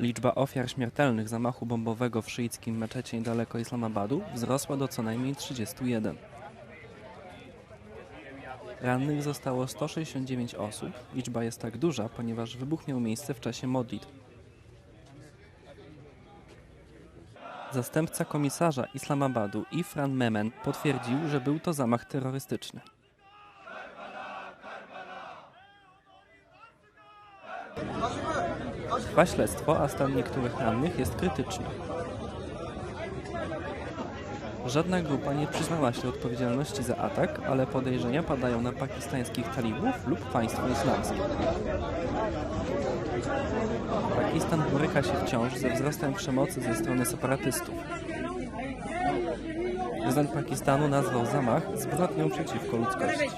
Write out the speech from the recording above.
Liczba ofiar śmiertelnych zamachu bombowego w szyickim meczecie niedaleko Islamabadu wzrosła do co najmniej 31. Rannych zostało 169 osób. Liczba jest tak duża, ponieważ wybuch miał miejsce w czasie modlitw. Zastępca komisarza Islamabadu Ifran Memen potwierdził, że był to zamach terrorystyczny. Trwa śledztwo, a stan niektórych rannych jest krytyczny. Żadna grupa nie przyznała się odpowiedzialności za atak, ale podejrzenia padają na pakistańskich talibów lub państwo islamskie. Pakistan boryka się wciąż ze wzrostem przemocy ze strony separatystów. Prezydent Pakistanu nazwał zamach zbrodnią przeciwko ludzkości.